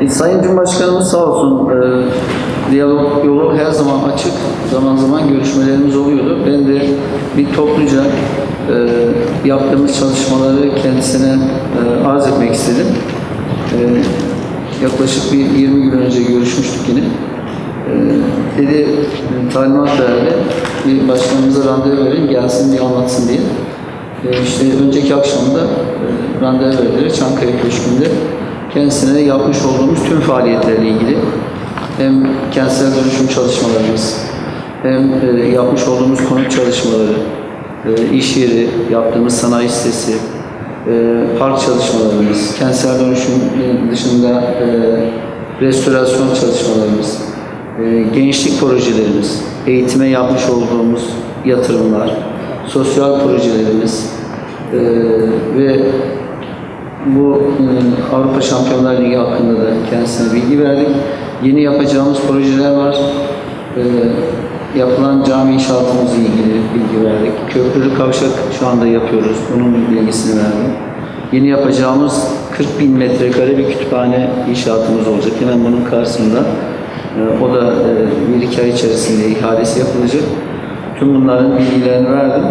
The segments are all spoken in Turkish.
E, Sayın Cumhurbaşkanımız sağ olsun e, diyalog yolu her zaman açık. Zaman zaman görüşmelerimiz oluyordu. Ben de bir topluca e, yaptığımız çalışmaları kendisine e, arz etmek istedim. E, yaklaşık bir 20 gün önce görüşmüştük yine. E, dedi talimat verdi. Bir başkanımıza randevu verin gelsin bir anlatsın diye. E, işte önceki akşamda e, randevu verdiler Çankaya Köşkü'nde. Kendisine yapmış olduğumuz tüm faaliyetlerle ilgili hem kentsel dönüşüm çalışmalarımız, hem e, yapmış olduğumuz konut çalışmaları, e, iş yeri, yaptığımız sanayi sitesi, e, park çalışmalarımız, kentsel dönüşüm dışında restorasyon çalışmalarımız, gençlik projelerimiz, eğitime yapmış olduğumuz yatırımlar, sosyal projelerimiz ve bu e, Avrupa Şampiyonlar Ligi hakkında da kendisine bilgi verdik. Yeni yapacağımız projeler var. E, yapılan cami inşaatımızla ilgili bilgi verdik. Köprülü kavşak şu anda yapıyoruz. Bunun bilgisini verdim. Yeni yapacağımız 40 bin metrekare bir kütüphane inşaatımız olacak. Hemen bunun karşısında. E, o da bir iki ay içerisinde ihalesi yapılacak. Tüm bunların bilgilerini verdim.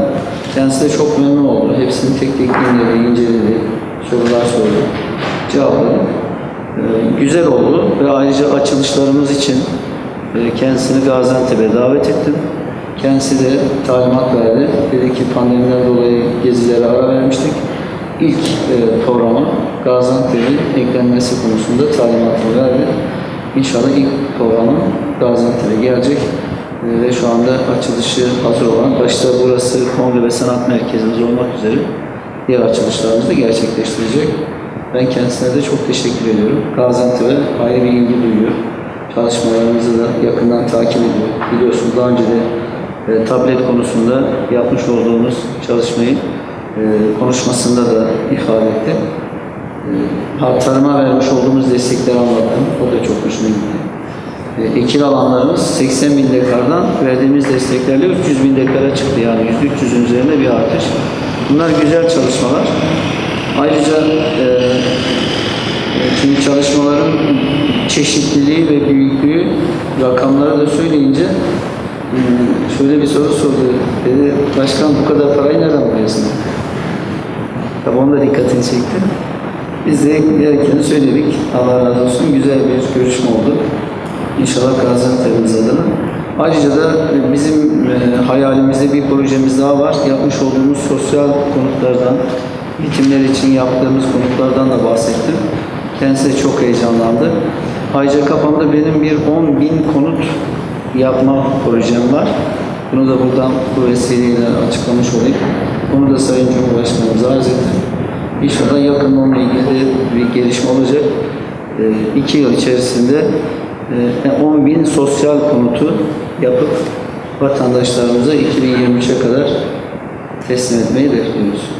Kendisi de çok memnun oldu. Hepsini tek tek dinledi, inceledi, sorular sordu, cevapladı. Ee, güzel oldu ve ayrıca açılışlarımız için e, kendisini Gaziantep'e davet ettim. Kendisi de talimat verdi. Dedi ki pandemiden dolayı gezilere ara vermiştik. İlk e, programa Gaziantep'in eklenmesi konusunda talimatını verdi. İnşallah ilk programı Gaziantep'e gelecek. Ee, ve şu anda açılışı hazır olan, başta burası Kongre ve Sanat Merkezimiz olmak üzere diğer açılışlarımızı gerçekleştirecek. Ben kendisine de çok teşekkür ediyorum. Gaziantep'e ayrı bir ilgi duyuyor. Çalışmalarımızı da yakından takip ediyor. Biliyorsunuz daha önce de e, tablet konusunda yapmış olduğumuz çalışmayı e, konuşmasında da ifade etti. E, tarıma vermiş olduğumuz destekleri anlattım. O da çok hoşuna gitti. E, ekil alanlarımız 80 bin dekardan verdiğimiz desteklerle 300 bin dekara çıktı. Yani %300'ün üzerinde bir artış. Bunlar güzel çalışmalar. Ayrıca e, şimdi çalışmaların çeşitliliği ve büyüklüğü rakamları da söyleyince e, şöyle bir soru sordu. Dedi, başkan bu kadar parayı nereden buluyorsun? Tabii onun da dikkatini çekti. Biz de gerekeni söyledik. Allah razı olsun. Güzel bir görüşme oldu. İnşallah Gaziantep'imiz adına. Ayrıca da bizim e, hayalimizde bir projemiz daha var. Yapmış olduğumuz sosyal konutlardan, yetimler için yaptığımız konutlardan da bahsettim. Kendisi de çok heyecanlandı. Ayrıca kafamda benim bir 10 bin konut yapma projem var. Bunu da buradan bu vesileyle açıklamış olayım. Bunu da Sayın Cumhurbaşkanımıza arz ettim. İnşallah yakın onunla ilgili bir gelişme olacak. E, iki yıl içerisinde 10 bin sosyal konutu yapıp vatandaşlarımıza 2023'e kadar teslim etmeyi bekliyoruz.